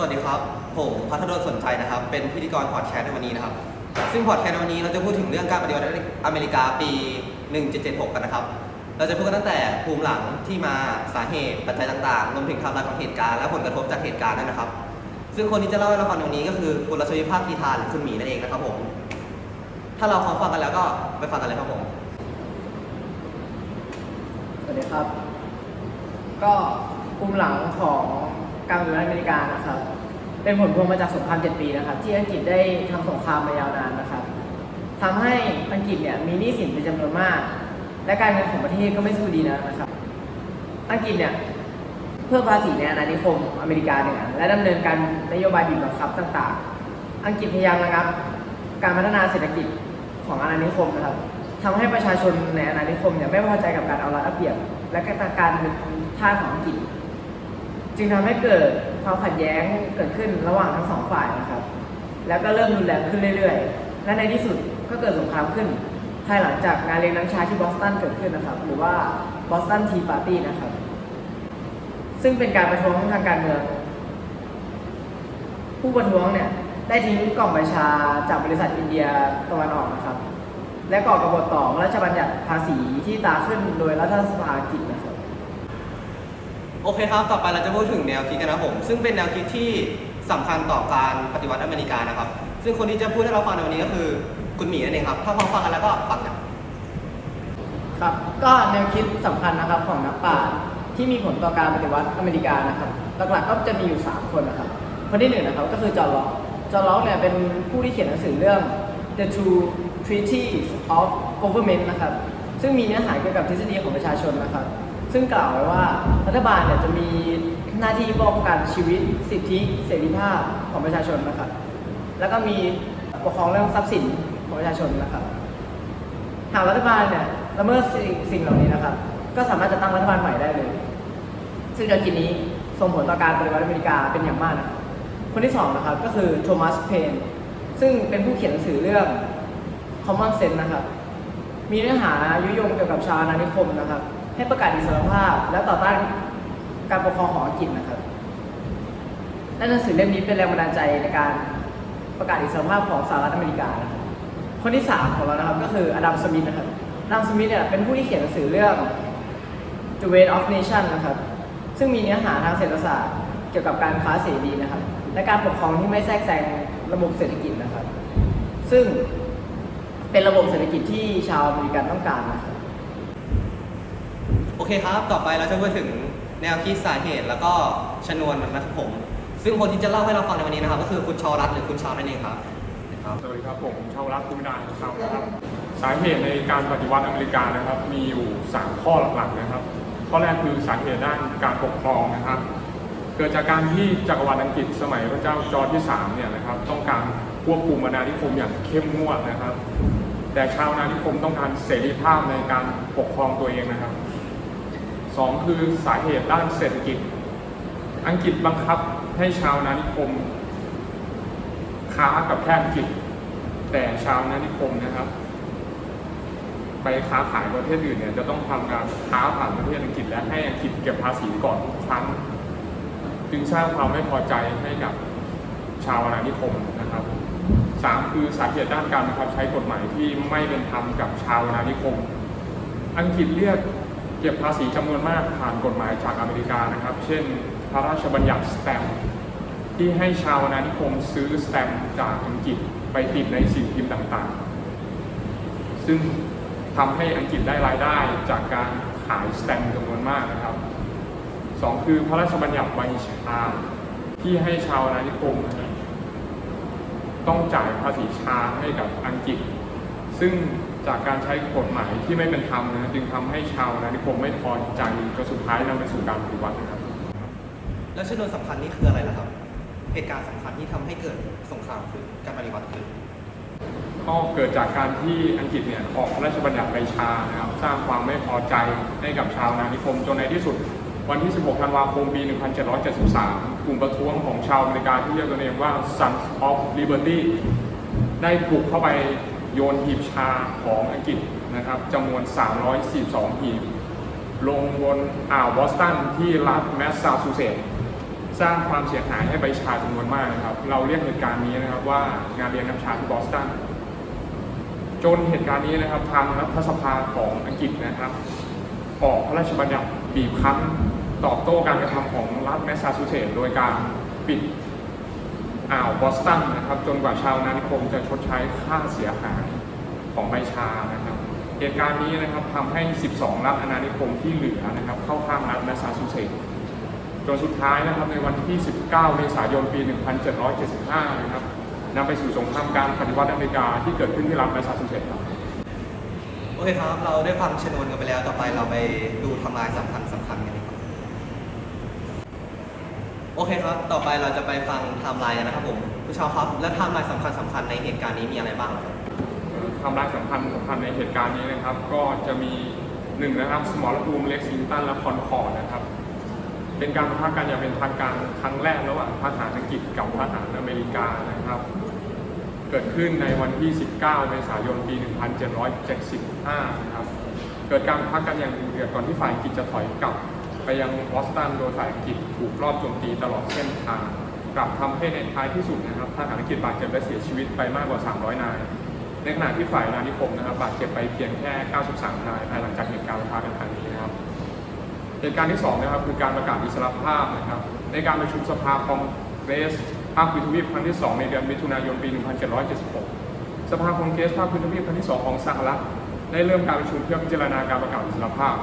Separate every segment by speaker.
Speaker 1: สวัสดีครับ ผมพัทรดลสนใจนะครับ เป็นพิธีกรพอดแคสต์ในวันนี้นะครับ ซึ่งพอดแคสต์ในวันนี้เราจะพูดถึงเรื่องการปฏิวัติอเมริกาปี 1776 กันนะครับ เราจะพูดกันตั้งแต่ภูมิหลังที่มาสาเหตุปัจจัยต่างๆ รวมถึงไทม์ไลน์ของเหตุการณ์และผลกระทบจากเหตุการณ์ด้วยนะครับ ซึ่งคนที่จะเล่าให้เราฟังในวันนี้ก็คือคุณรัชวิภาคกีทานหรือคุณหมีนั่นเองนะครับผม ถ้าเราพร้อมฟังกันแล้วก็ไปฟังกันเลยครับผม
Speaker 2: สวัสดีครับ ก็ภูมิหลังของ การปฏิวัติอเมริกานะครับ เป็นผลพวงมาจากสงคราม7ปีนะครับ ที่อังกฤษได้ทำสงครามมายาวนานนะครับทำให้อังกฤษเนี่ยมีหนี้สินเป็นจำนวนมาก และการเงินของประเทศก็ไม่สู้ดีนะนะครับ อังกฤษเนี่ยเพิ่มภาษีในอาณานิคมอเมริกาเหนือและดำเนินการนโยบายบีบบังคับต่าง ๆ อังกฤษพยายามระงับ การพัฒนาเศรษฐกิจของอาณานิคมนะครับทำให้ประชาชนในอาณานิคมเนี่ยไม่พอใจกับการเอารัดเอาเปรียบ และก็การเป็นท่าของอังกฤษ จึงทำให้เกิดความขัดแย้งเกิดขึ้นระหว่างทั้งสองฝ่ายนะครับ แล้วก็เริ่มรุนแรงขึ้นเรื่อยๆ และในที่สุดก็เกิดสงครามขึ้น ภายหลังจากงานเลี้ยงน้ำชาที่บอสตันเกิดขึ้นนะครับ หรือว่าบอสตันทีปาร์ตี้นะครับ ซึ่งเป็นการประท้วงทางการเมือง ผู้ประท้วงเนี่ยได้ทิ้งกล่องใบชาจากบริษัทอินเดียตะวันออกนะครับ และก่อกบฏต่อราชบัญญัติภาษีที่ตาขึ้นโดยรัฐสภาอังกฤษนะครับ
Speaker 1: โอเคครับ ต่อไปเราจะพูดถึงแนวคิดกันนะผม ซึ่งเป็นแนวคิดที่สำคัญต่อการปฏิวัติอเมริกานะครับ ซึ่งคนที่จะพูดให้เราฟังในวันนี้ก็คือคุณหมีนั่นเองครับ ถ้าพร้อมฟังกันแล้วก็ฟังกัน
Speaker 2: ครับ ก็แนวคิดสำคัญนะครับของนักปราชญ์ที่มีผลต่อการปฏิวัติอเมริกานะครับ หลักๆก็จะมีอยู่ 3 คนนะครับ คนที่หนึ่งนะครับก็คือจอห์ล็อกจอห์ล็อกเนี่ยเป็นผู้ที่เขียนหนังสือเรื่อง The Two Treaties of Government นะครับ ซึ่งมีเนื้อหาเกี่ยวกับทฤษฎีของประชาชนนะครับ ซึ่งกล่าวไว้ว่ารัฐบาลเนี่ยจะมีหน้าที่ป้องกันชีวิตสิทธิเสรีภาพของประชาชนนะครับแล้วก็มีปกครองเรื่องทรัพย์สินของประชาชนนะครับหากรัฐบาลเนี่ยละเมิดสิ่งสิ่งเหล่านี้นะครับ ก็สามารถจะตั้งรัฐบาลใหม่ได้เลย ซึ่งแนวคิดนี้ส่งผลต่อการปฏิวัติอเมริกาเป็นอย่างมากนะครับคนที่สองนะครับก็คือโทมัสเพนซึ่งเป็นผู้เขียนหนังสือเรื่อง Common Sense นะครับ มีเนื้อหายุยงเกี่ยวกับชาวอาณานิคมนะครับ ให้ประกาศอิสรภาพ และต่อต้านการปกครองของอังกฤษนะครับและหนังสือเล่มนี้เป็นแรงบันดาลใจในการประกาศอิสรภาพของสหรัฐอเมริกานะครับคนที่สามของเรานะครับ ก็คืออดัมสมิธนะครับอดัมสมิธเนี่ยเป็นผู้ที่เขียนหนังสือเรื่อง The Weight of Nation นะครับ ซึ่งมีเนื้อหาทางเศรษฐศาสตร์ เกี่ยวกับการค้าเสรีนะครับ และการปกครองที่ไม่แทรกแซงระบบเศรษฐกิจนะครับ ซึ่งเป็นระบบเศรษฐกิจที่ชาวอเมริกันต้องการนะครับ
Speaker 1: โอเคครับ ต่อไปเราจะพูดถึงแนวคิดสาเหตุแล้วก็ชนวนมันนะครับผม ซึ่งคนที่จะเล่าให้เราฟังในวันนี้นะครับก็คือคุณชอรัตน์หรือคุณชาวนั่นเองครับครับ
Speaker 3: สวัสดีครับผมชาวรัฐคุณดานะครับนะครับ สาเหตุในการปฏิวัติอเมริกานะครับ มีอยู่ 3 ข้อหลักๆนะครับ ข้อแรกคือสาเหตุด้านการปกครองนะครับ เกิดจากการที่จักรวรรดิอังกฤษสมัยพระเจ้าจอร์จที่3เนี่ยนะครับต้องการควบคุมอาณานิคมอย่างเข้มงวดนะครับ แต่ชาวอาณานิคมต้องการเสรีภาพในการปกครองตัวเองนะครับ สองคือสาเหตุด้านเศรษฐกิจ อังกฤษบังคับให้ชาวอานิคม ค้ากับแค่อังกฤษ แต่ชาวนานิคมนะครับ ไปค้าขายประเทศอื่นเนี่ยจะต้องทำการค้าผ่านประเทศอังกฤษ และให้อังกฤษเก็บภาษีก่อนทุกครั้ง จึงสร้างความไม่พอใจให้กับชาวอานิคมนะครับสามคือสาเหตุด้านการบังคับใช้กฎหมายที่ไม่เป็นธรรมกับชาวอาณานิคม อังกฤษเรียก เก็บภาษีจำนวนมากผ่านกฎหมายจากอเมริกานะครับ เช่น พระราชบัญญัติสแตมที่ให้ชาวอาณานิคมซื้อสแตมจากอังกฤษไปติดในสิ่งพิมพ์ต่างๆ ซึ่งทำให้อังกฤษได้รายได้จากการขายสแตมจำนวนมากนะครับสองคือพระราชบัญญัติใบชาที่ให้ชาวอาณานิคม ต้องจ่ายภาษีชาให้กับอังกฤษ ซึ่ง จากการใช้กฎหมายที่ไม่เป็นธรรมนะจึงทำให้ชาวอาณานิคมไม่พอใจจนสุดท้ายนำไปสู่การปฏิวัตินะครับ
Speaker 1: แล้วชนวนสำคัญนี่คืออะไรล่ะครับเหตุการณ์สำคัญที่ทำให้เกิดสงครามขึ้นการปฏิวัติขึ้น
Speaker 3: ก็เกิดจากการที่อังกฤษเนี่ยออกพระราชบัญญัติใบชานะครับสร้างความไม่พอใจให้กับชาวนานิคมจนในที่สุด วันที่ 16 ธันวาคม ปี 1773 กลุ่มประท้วงของชาวอเมริกาที่เรียกตัวเองว่า Sons of Liberty ได้บุกเข้าไป โยนหีบชาของอังกฤษนะครับจำนวน 342 หีบ ลงบนอ่าวบอสตันที่รัฐแมสซาชูเซตส์สร้างความเสียหายให้ใบชาจำนวนมากนะครับ เราเรียกเหตุการณ์นี้นะครับว่างานเลี้ยงน้ำชาที่บอสตันจนเหตุการณ์นี้นะครับทางรัฐสภาของอังกฤษนะครับ ออกพระราชบัญญัติบีบคั้นตอบโต้การกระทำของรัฐแมสซาชูเซตส์โดยการปิด อ่าวบอสตันนะครับจนกว่าชาวนานิคมจะชดใช้ค่าเสียหายของใบชานะครับเหตุการณ์นี้นะครับทำให้ 12 รัฐอาณานิคมที่เหลือนะครับเข้าข้างรัฐแมสซาชูเซตส์จนสุดท้ายนะครับในวันที่ 19 เมษายนปี 1775 นะครับนำไปสู่สงครามการปฏิวัติอเมริกาที่เกิดขึ้นที่รัฐแมสซาชูเซตส์ครับ
Speaker 1: โอเคครับ เราได้ฟังชนวนกันไปแล้วต่อไปเราไปดูทำลายสำคัญสำคัญกันดีกว่า โอเคครับ ต่อไปเราจะไปฟังไทม์ไลน์กันนะครับผมผู้ชาวครับ และไทม์ไลน์สำคัญสำคัญในเหตุการณ์นี้มีอะไรบ้างครับ
Speaker 3: ทำลายสำคัญสำคัญในเหตุการณ์นี้นะครับ ก็จะมีหนึ่งนะครับ สมรภูมิเล็กซิงตันและคอนคอร์ดนะครับ เป็นการประทะกันอย่างเป็นทางการครั้งแรกระหว่างทหารอังกฤษกับทหารอเมริกานะครับ เกิดขึ้นในวันที่ 19 เมษายน ปี 1775 นะครับ เกิดการประทะกันอย่างเดือดก่อนที่ฝ่ายอังกฤษจะถอยกลับ ไปยังบอสตันโดยฝ่ายอังกฤษถูกรอบโจมตีตลอดเส้นทางกลับทำให้ในท้ายที่สุดนะครับทหารอังกฤษบาดเจ็บและเสียชีวิตไปมากกว่า 300 นาย ในขณะที่ฝ่ายอานิคมนะครับบาดเจ็บไปเพียงแค่ 93 นายภายหลังจากเหตุการณ์ประทะกันครั้งนี้นะครับเหตุการณ์ที่สองนะครับคือการประกาศอิสรภาพนะครับในการประชุมสภาคองเกรสภาคพื้นทวีปครั้งที่ 2 ในเดือนมิถุนายนปี 1776 สภาคองเกรสภาคพื้นทวีปครั้งที่ 2 ของสหรัฐได้เริ่มการประชุมเพื่อพิจารณาการประกาศอิสรภาพ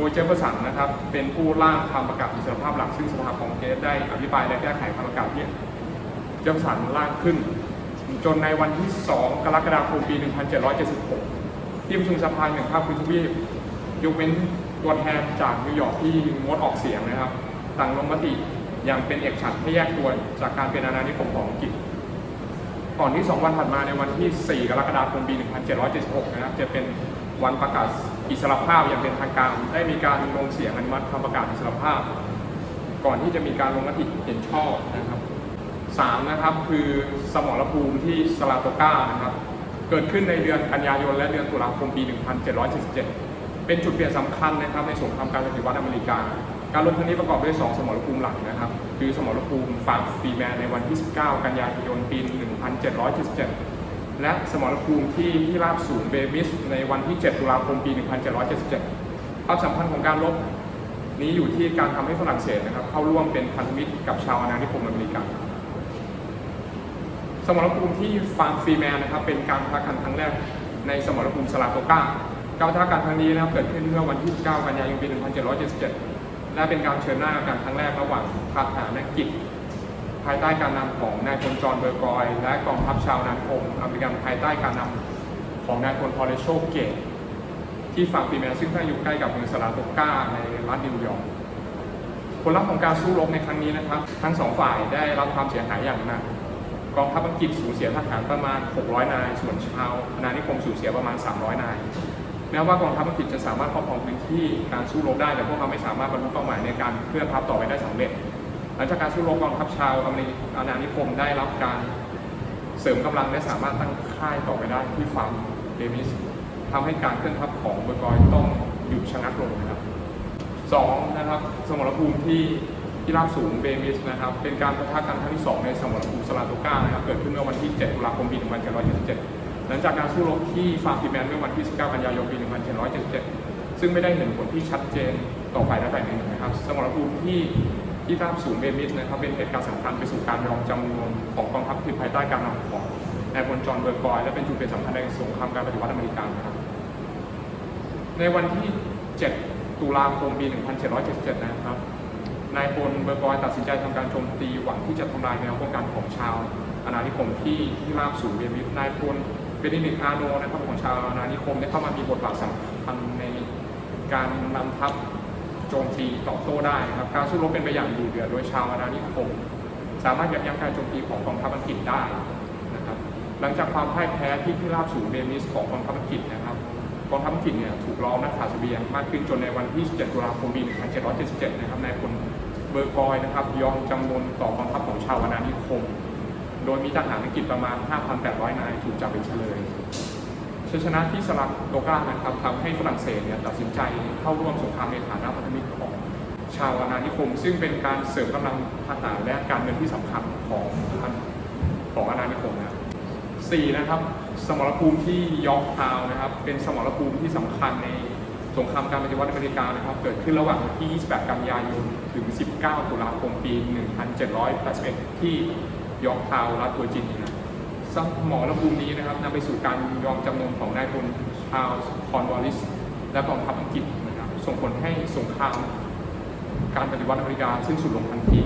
Speaker 3: ดยเจฟเฟอร์สันนะครับ เป็นผู้ร่างคำประกาศอิสรภาพหลักซึ่งสภาคองเกรสได้อภิปรายและแก้ไขคำประกาศที่เจฟเฟอร์สันร่างขึ้น จนในวันที่ 2 กรกฎาคมปี 1776 ที่ประชุมสภาแห่งภาคพื้นทวีปยกเว้นตัวแทนจากนิวยอร์กที่งดออกเสียงนะครับ ต่างลงมติอย่างเป็นเอกฉันท์ให้แยกตัวจากการเป็นอาณานิคมของอังกฤษก่อนที่ 2 วันถัดมาในวันที่ 4 กรกฎาคมปี 1776 นะครับ จะเป็น วันประกาศอิสรภาพอย่างเป็นทางการ ได้มีการลงเสียงอนุมัติคำประกาศอิสรภาพ ก่อนที่จะมีการลงมติเห็นชอบนะครับสามนะครับคือสมรภูมิที่สลาโตกานะครับเกิดขึ้นในเดือนกันยายนและเดือนตุลาคมปี 1777 เป็นจุดเปลี่ยนสำคัญนะครับในสงครามการปฏิวัติอเมริกา การลงครั้งนี้ประกอบด้วย 2 สมรภูมิหลักนะครับ คือสมรภูมิฟาร์ฟรีแมนในวันที่ 19 กันยายนปี 1777 และสมรภูมิที่ที่ราบสูงเบมิสในวันที่ 7 ตุลาคมปี 1777 ความสำคัญของการลบนี้อยู่ที่การทำให้ฝรั่งเศสนะครับเข้าร่วมเป็นพันธมิตรกับชาวอาณานิคมอเมริกัน สมรภูมิที่ฟาร์มฟรีแมนนะครับเป็นการประกันครั้งแรกในสมรภูมิสลาโตกาการประทะกันครั้งนี้นะครับเกิดขึ้นเมื่อวันที่ 9 กันยายนปี 1777 และเป็นการเชิญหน้ากันครั้งแรกระหว่างทหารอังกฤษ ภายใต้การนำของนายพลจอห์นเบอร์กอย และกองทัพชาวนานิคมอเมริกันภายใต้การนำของนายพลพอเลโชเกต ที่ฝั่งฟรีแมนซึ่งตั้งอยู่ใกล้กับเมืองสลาโตกาในรัฐนิวยอร์กผลลัพธ์ของการสู้รบในครั้งนี้นะครับ ทั้งสองฝ่ายได้รับความเสียหายอย่างหนักกองทัพอังกฤษสูญเสียทหารประมาณ 600 นาย ส่วนชาวอาณานิคมสูญเสียประมาณ 300 นาย แม้ว่ากองทัพอังกฤษจะสามารถครอบครองพื้นที่การสู้รบได้ แต่พวกเขาไม่สามารถบรรลุเป้าหมายในการเคลื่อนทัพต่อไปได้สำเร็จ ลังจากการสู้รบกองทัพชาวอเมริกอาณานิคมได้รับการเสริมกำลังและสามารถตั้งค่ายต่อไปได้ที่ฟาร์มเดมิสทำให้การเคลื่อนทัพของเบอร์กอยต้องหยุดชะงักลงนะครับสองนะครับสมรภูมิที่ที่ราบสูงเบมิสนะครับเป็นการประทะกันครั้งที่ 2 ในสมรภูมิสลาโตกานะครับเกิดขึ้นเมื่อวันที่ 7 ตุลาคมปี 1777 หลังจากการสู้รบที่ฟาร์ฟิแมนเมื่อวันที่ 19 กันยายนปี 1777 ซึ่งไม่ได้เห็นผลที่ชัดเจนต่อฝ่ายใดฝ่ายหนึ่งนะครับ สมรภูมิที่ ที่ราบสูงเบมิสนะครับเป็นเหตุการณ์สำคัญไปสู่การยอมจำนวนของกองทัพที่ภายใต้การนำของนายพลจอห์นเบอร์กอยและเป็นจุดเปลี่ยนสำคัญในสงครามการปฏิวัติอเมริกันครับในวันที่ 7 ตุลาคมปี 1777 นะครับ นายพลเบอร์กอยตัดสินใจทำการโจมตีหวังที่จะทำลายแนวป้องกันของชาวอาณานิคมที่ที่ราบสูงเบมิสนายพลเบนิดิกอาโนนะครับของชาวอาณานิคมได้เข้ามามีบทบาทสำคัญในการนำทัพ โจมตีตอบโต้ได้ครับการสู้รบเป็นไปอย่างดุเดือดโดยชาวอาณานิคมสามารถยับยั้งการโจมตีของกองทัพอังกฤษได้นะครับหลังจากความพ่ายแพ้ที่ที่ราบสูงเบมิสของกองทัพอังกฤษนะครับกองทัพอังกฤษเนี่ยถูกล้อมและขาดเสบียงมากขึ้นจนในวันที่ 17 ตุลาคม ปี1777 นะครับนายพลเบอร์กอยนะครับยอมจำนนต่อกองทัพของชาวอาณานิคม โดยมีทหารอังกฤษประมาณ 5,800 นายถูกจับเป็นเฉลย ชัยชนะที่สลับโตกานะครับทำให้ฝรั่งเศสเนี่ยตัดสินใจเข้าร่วมสงครามในฐานะพันธมิตรของชาวอาณานิคม ซึ่งเป็นการเสริมกำลังทหารและการเงินที่สำคัญของของอาณานิคมนะครับสี่นะครับสมรภูมิที่ยอร์กทาวน์นะครับเป็นสมรภูมิที่สำคัญในสงครามการปฏิวัติอเมริกานะครับเกิดขึ้นระหว่างวันที่ 28 กันยายนถึง 19 ตุลาคม ปี 1781 ที่ยอร์กทาวน์รัฐเวอร์จิเนีย สมอรภูมินี้นะครับนำไปสู่การยอมจำนนของนายพลชาร์ลส์คอนวอลลิส และกองทัพอังกฤษนะครับส่งผลให้สงครามการปฏิวัติอเมริกาสิ้นสุดลงทันที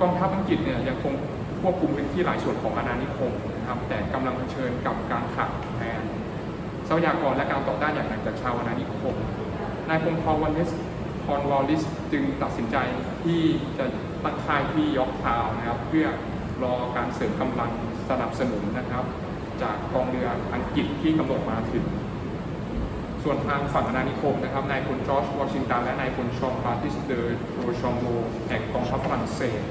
Speaker 3: กองทัพอังกฤษเนี่ยยังคงควบคุมพื้นที่หลายส่วนของอาณานิคมนะครับแต่กำลังเผชิญกับการขาดแคลนทรัพยากรและการต่อต้านอย่างหนักจากชาวอาณานิคมนายพลคอนวอลลิสคอนวอลลิสจึงตัดสินใจที่จะตั้งค่ายที่ยอร์กทาวน์นะครับเพื่อ รอการเสริมกำลังสนับสนุนนะครับ จากกองเรืออังกฤษที่กำหนดมาถึง ส่วนทางฝั่งอาณานิคมนะครับนายพลจอร์จวอชิงตันและนายพลชองบาติสเดอร์โรชองโลแห่งกองทัพฝรั่งเศส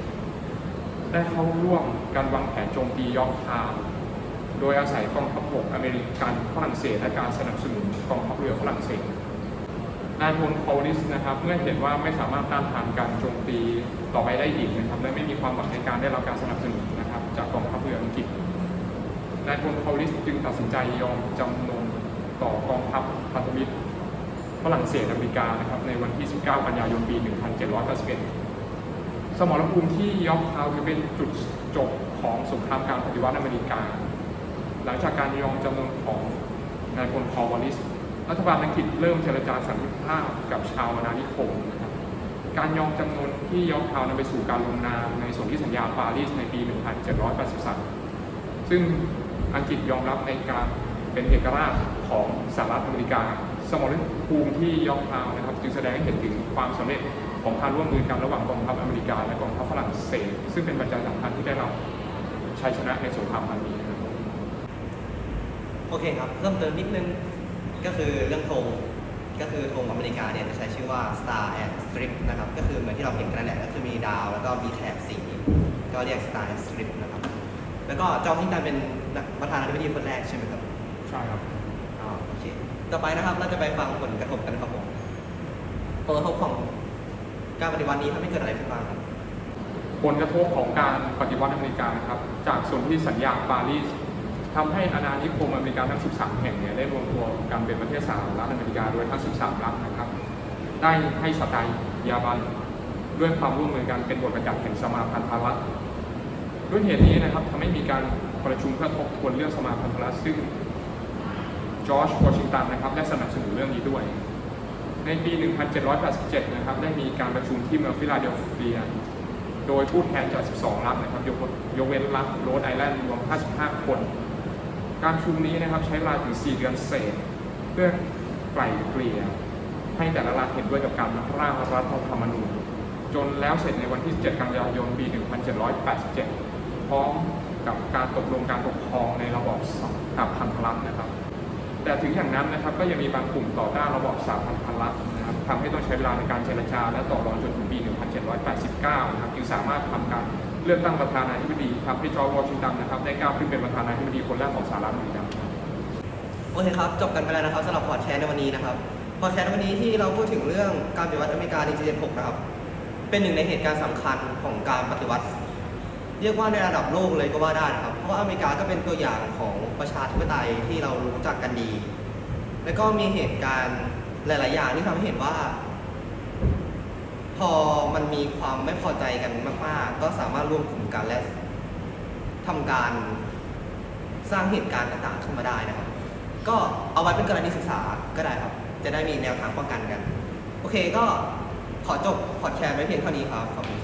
Speaker 3: ได้เข้าร่วมการวางแผนโจมตียอร์กทาวโดยอาศัยกองทัพบกอเมริกันฝรั่งเศสและการสนับสนุนกองทัพเรือฝรั่งเศส นายพลพอลิสนะครับเมื่อเห็นว่าไม่สามารถต้านทานการโจมตีต่อไปได้อีกนะครับและไม่มีความหวังในการได้รับการสนับสนุนนะครับจากกองทัพเรืออังกฤษนายพลพอลิสจึงตัดสินใจยอมจำนนต่อกองทัพพันธมิตรฝรั่งเศสอเมริกานะครับในวันที่ 19 กันยายนปี 1791 สมรภูมิที่ยอร์กทาวน์ถือเป็นจุดจบของสงครามการปฏิวัติอเมริกา หลังจากการยอมจำนนของนายพลคอวอลิส รัฐบาลอังกฤษเริ่มเจรจาสันติภาพกับชาวอาณานิคมนะครับการยอมจำนนที่ยอร์กทาวนำไปสู่การลงนามในสนธิสัญญาปารีสในปี 1783 ซึ่งอังกฤษยอมรับในการเป็นเอกราชของสหรัฐอเมริกา สมรภูมิที่ยอร์กทาวนะครับจึงแสดงให้เห็นถึงความสำเร็จของการร่วมมือกันระหว่างกองทัพอเมริกาและกองทัพฝรั่งเศส ซึ่งเป็นปัจจัยสำคัญที่ได้รับชัยชนะในสงครามครั้งนี้นะครับ
Speaker 1: โอเคครับ เพิ่มเติมนิดนึง ก็คือเรื่องธงก็คือธงอเมริกาเนี่ยจะใช้ชื่อว่า Star and Strip นะครับ ก็คือเหมือนที่เราเห็นกันนั่นแหละก็คือมีดาว แล้วก็มีแถบสีก็เรียก Star and Strip นะครับ แล้วก็จอห์นฮิงตันเป็นประธานาธิบดีคนแรกใช่ไหมครับ
Speaker 3: ใช่ครับ
Speaker 1: อ๋อโอเค ต่อไปนะครับเราจะไปฟังผลกระทบกันครับผมผลกระทบของการปฏิวัตินี้ทำให้เกิดอะไรขึ้นบ้างครับ
Speaker 3: ผลกระทบของการปฏิวัติอเมริกานะครับ จากสนธิสัญญาปารีส ทำให้อาณานิคมอเมริกาทั้ง 13 แห่งเนี่ยได้รวมตัวกันเป็นประเทศสหรัฐอเมริกาโดยทั้ง 13 รัฐนะครับ ได้ให้สไตล์ยาบันด้วยความร่วมมือกันเป็นบทบัญญัติแห่งสมาพันธรัฐด้วยเหตุนี้นะครับทำให้มีการประชุมเพื่อทบทวนเรื่องสมาพันธรัฐซึ่งจอร์จวอชิงตันนะครับได้สนับสนุนเรื่องนี้ด้วย ในปี 1787 นะครับได้มีการประชุมที่เมืองฟิลาเดลเฟีย โดยผู้แทนจาก 12 รัฐนะครับยกยกเว้นรัฐโรดไอแลนด์รวม 55 คน การชุมนี้นะครับใช้เวลาถึง 4 เดือนเศษ เพื่อไกล่เกลี่ยให้แต่ละรัฐเห็นด้วยกับการร่างรัฐธรรมนูญจนแล้วเสร็จในวันที่ 7 กันยายน ปี 1787 พร้อมกับการตกลงการปกครองในระบอบสหพันธรัฐนะครับ แต่ถึงอย่างนั้นนะครับก็ยังมีบางกลุ่มต่อต้านระบอบสหพันธรัฐนะครับทำให้ต้องใช้เวลาในการเจรจาและต่อรองจนถึงปี 1789 นะครับจึงสามารถทำการ เลือกตั้งประธานาธิบดีทำให้จอร์จวอชิงตันนะครับได้ก้าวขึ้นเป็นประธานาธิบดีคนแรกของสหรัฐอเมริกา
Speaker 1: โอเคครับ จบกันไปแล้วนะครับสำหรับพอดแคสต์ในวันนี้นะครับพอดแคสต์ในวันนี้ที่เราพูดถึงเรื่องการปฏิวัติอเมริกาใน1776นะครับเป็นหนึ่งในเหตุการณ์สำคัญของการปฏิวัติ เรียกว่าในระดับโลกเลยก็ว่าได้นะครับ เพราะว่าอเมริกาก็เป็นตัวอย่างของประชาธิปไตยที่เรารู้จักกันดี แล้วก็มีเหตุการณ์หลาย ๆ อย่างที่ทำให้เห็นว่า พอมันมีความไม่พอใจกันมากๆ ก็สามารถร่วมกลุ่มกันและทำการสร้างเหตุการณ์ต่างๆขึ้นมาได้นะครับ ก็เอาไว้เป็นกรณีศึกษาก็ได้ครับ จะได้มีแนวทางป้องกันกัน โอเคก็ขอจบพอดแคสต์ไว้เพียงเท่านี้ครับขอบคุณครับ